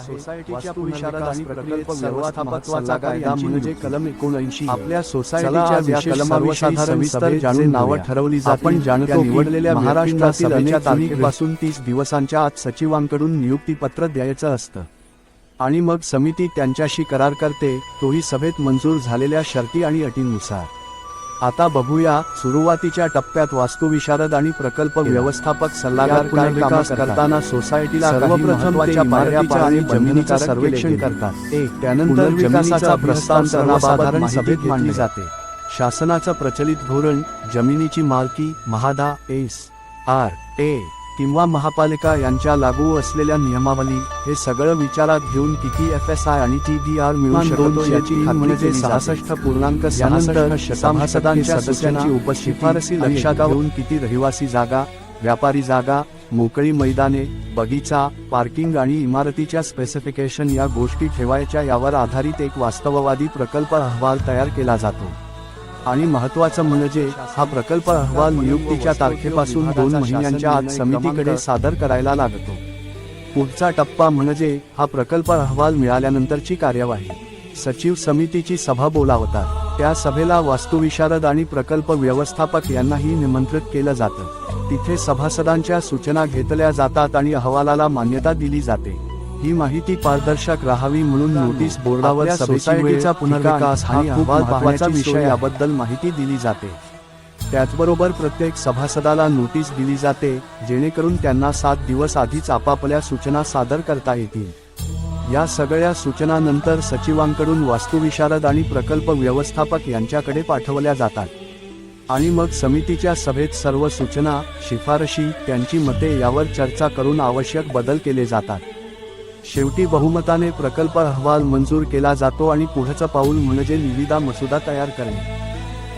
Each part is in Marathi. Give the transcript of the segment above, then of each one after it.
सोसायटीच्या आणि प्रकल्प सर्वात कायदा म्हणजे. कलम एकोणऐंशी आपल्या सोसायटीच्या विशेष सर्वसाधारण सभेत जाणून नावं. ठरवली आपण जाणतो निवडलेल्या महाराष्ट्रातील अनेक तारखेपासून तीस दिवसांच्या आत सचिवांकडून नियुक्तीपत्र द्यायचं असतं आणि मग समिती त्यांच्याशी करार करते तोही सभेत मंजूर झालेल्या शर्ती आणि अटींनुसार आता बघूया सुरुवातीच्या टप्प्यात वास्तुविशारद आणि प्रकल्प व्यवस्थापक सल्लागार काय कामं करताना सोसायटीला सर्वप्रथम आणि जमिनीचं सर्वेक्षण करतात. एक त्यानंतर विकासाचा प्रस्ताव सर्वसाधारण सभेत मांडली जाते. शासनाचं प्रचलित धोरण जमिनीची मालकी महादा एस आर ए. किंवा महापालिका यांच्या लागू असलेल्या नियमावली हे सगळं विचारात घेऊन किती एफ एस आय आणि टी डी आर मिळू शकतो याची म्हणजे. सहासष्ट पूर्णांक सभासदांच्या सदस्यांची सदस्यांची उपस्थिती शिफारसी आणि लक्षात घेऊन किती रहिवासी जागा व्यापारी जागा मोकळी मैदाने बगीचा पार्किंग आणि इमारतीच्या स्पेसिफिकेशन या गोष्टी ठेवायच्या यावर आधारित एक वास्तववादी प्रकल्प अहवाल तयार केला जातो आणि महत्वाचं म्हणजे हा प्रकल्प अहवाल नियुक्तीच्या तारखेपासून दोन महिन्यांच्या आत समितीकडे सादर करायला लागतो. पुढचा टप्पा म्हणजे हा प्रकल्प अहवाल मिळाल्यानंतरची कार्यवाही. सचिव समितीची सभा बोलावतात. त्या सभेला वास्तुविशारद आणि प्रकल्प व्यवस्थापक यांनाही निमंत्रित केलं जातं. तिथे सभासदांच्या सूचना घेतल्या जातात आणि अहवालाला मान्यता दिली जाते. ही माहिती पारदर्शक राहावी म्हणून नोटीस बोर्डावर सोसायटीचा पुनर्विकास हा खूप महत्त्वाची विषय. याबद्दल माहिती दिली जाते. त्याचबरोबर प्रत्येक सभासदाला नोटीस दिली जाते जेणेकरून त्यांना सात दिवस आधीच आपापल्या सूचना सादर करता येतील. या सगळ्या सूचनानंतर सचिवांकडून वास्तुविशारद आणि प्रकल्प व्यवस्थापक यांच्याकडे पाठवल्या जातात. आणि मग समितीच्या सभेत सर्व सूचना शिफारशी त्यांची मते यावर चर्चा करून आवश्यक बदल केले जातात. शेवटी बहुमताने प्रकल्प अहवाल मंजूर केला जातो आणि पुढचं पाऊल म्हणजे निविदा मसुदा तयार करणे.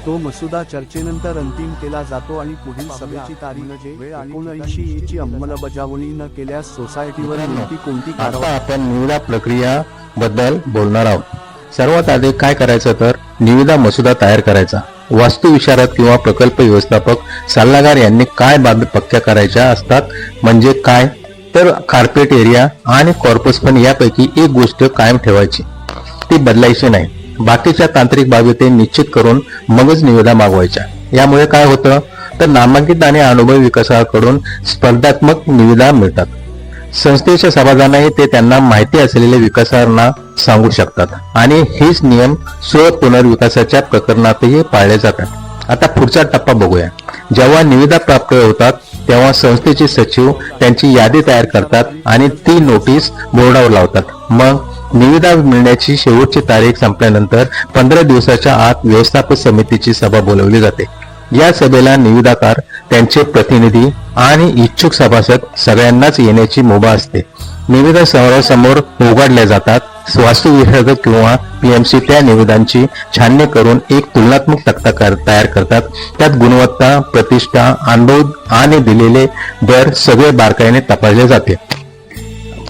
तो मसुदा चर्चेनंतर अंतिम केला जातो आणि पुढील सभेची तारीख म्हणजे वेळ एकोणऐंशी ची अंमलबजावणी न केल्यास सोसायटीवर नेमकी कोणती कारवाई? आपण निविदा प्रक्रिया बद्दल बोलणार आहोत. सर्वात आधी काय करायचं तर निविदा मसुदा तयार करायचा. वास्तुविशारद किंवा प्रकल्प व्यवस्थापक सल्लागार यांनी काय बाबी पक्क्या करायच्या असतात? म्हणजे काय? तर कार्पेट एरिया आणि कॉर्पस पण यापैकी एक गोष्ट कायम ठेवायची. ती बदलायची नाही. बाकीच्या तांत्रिक बाबी ते निश्चित करून मगच निविदा मागवायच्या. यामुळे काय होतं? तर नामांकित आणि अनुभव विकासाकडून स्पर्धात्मक निविदा मिळतात. संस्थेच्या सभासदांनाही ते त्यांना माहिती असलेल्या विकासांना सांगू शकतात आणि हेच नियम स्व पुनर्विकासाच्या प्रकरणातही पाळले जातात. आता पुढचा टप्पा बघूया. जेव्हा निविदा प्राप्त होतात तेव्हा संस्थेचे सचिव त्यांची यादी तयार करतात आणि ती नोटीस बोर्डावर लावतात. मग निविदा मिळण्याची शेवटची तारीख संपल्यानंतर पंधरा दिवसाच्या आत व्यवस्थापक समितीची सभा बोलवली जाते. या सभेला निविदाकार त्यांचे प्रतिनिधी आणि इच्छुक सभासद सगळ्यांनाच येण्याची मुभा असते. निविदा समोरासमोर उघडल्या जातात. वास्तुविशारद किंवा पीएमसी त्या निविदांची छाननी करून एक तुलनात्मक तक्ता कर- तयार करतात. त्यात गुणवत्ता प्रतिष्ठा अनुभव आणि दिलेले दर सगळे बारकाईने तपासले जाते.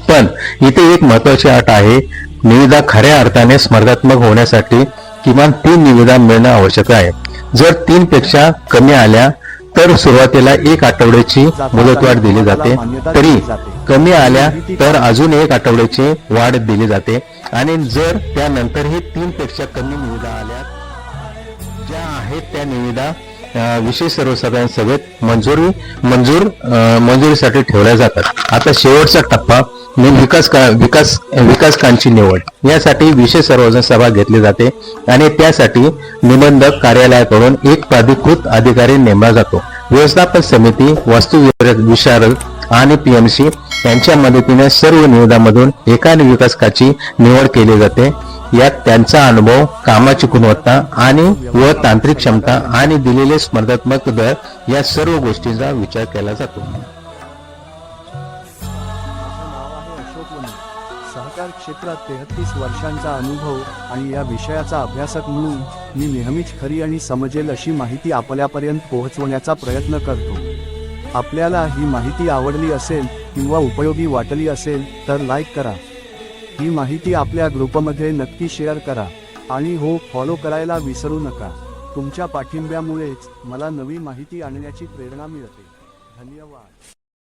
पण इथे एक महत्वाची अट आहे निविदा खऱ्या अर्थाने स्पर्धात्मक होण्यासाठी किमान तीन निविदा मिळणं आवश्यक आहे. जर तीन पेक्षा कमी आल्या तर सुरुवातीला एक आठवड्याची मुदतवाढ दिली जाते तरी कमी आल्या तर अजून एक आठवड्याची वाढ दिली जाते. आणि जर त्यानंतरही तीन पेक्षा कमी निविदा आल्या ज्या आहेत त्या निविदा विशेष सर्वसाधारण सभेत मंजुरी मंजूर मंजुरीसाठी ठेवल्या जातात. आता शेवटचा टप्पा विकास का विकास विकासकांची निवड. यासाठी विशेष सर्वजण सभा घेतली जाते. आणि त्यासाठी निबंधक कार्यालयाकडून एक प्राधिकृत अधिकारी नेमला जातो. व्यवस्थापन समिती वास्तू विशारद आणि पीएमसी यांच्या मदतीने सर्व निविदामधून एका विकासकाची निवड केली जाते. यात त्यांचा अनुभव कामाची गुणवत्ता आणि व तांत्रिक क्षमता आणि दिलेले स्पर्धात्मक दर या सर्व गोष्टींचा विचार केला जातो. सहकार क्षेत्रात तेहतीस वर्षांचा अनुभव आणि या विषयाचा अभ्यासक म्हणून मी नेहमीच खरी आणि समजेल अशी माहिती आपल्यापर्यंत पोहोचवण्याचा प्रयत्न करतो. आपल्याला ही माहिती आवडली असेल किंवा उपयोगी वाटली असेल तर लाईक करा. ही माहिती आपल्या ग्रुपमध्ये नक्की शेअर करा आणि हो फॉलो करायला विसरू नका. तुमच्या पाठिंब्यामुळेच मला नवी माहिती आणण्याची प्रेरणा मिळते. धन्यवाद.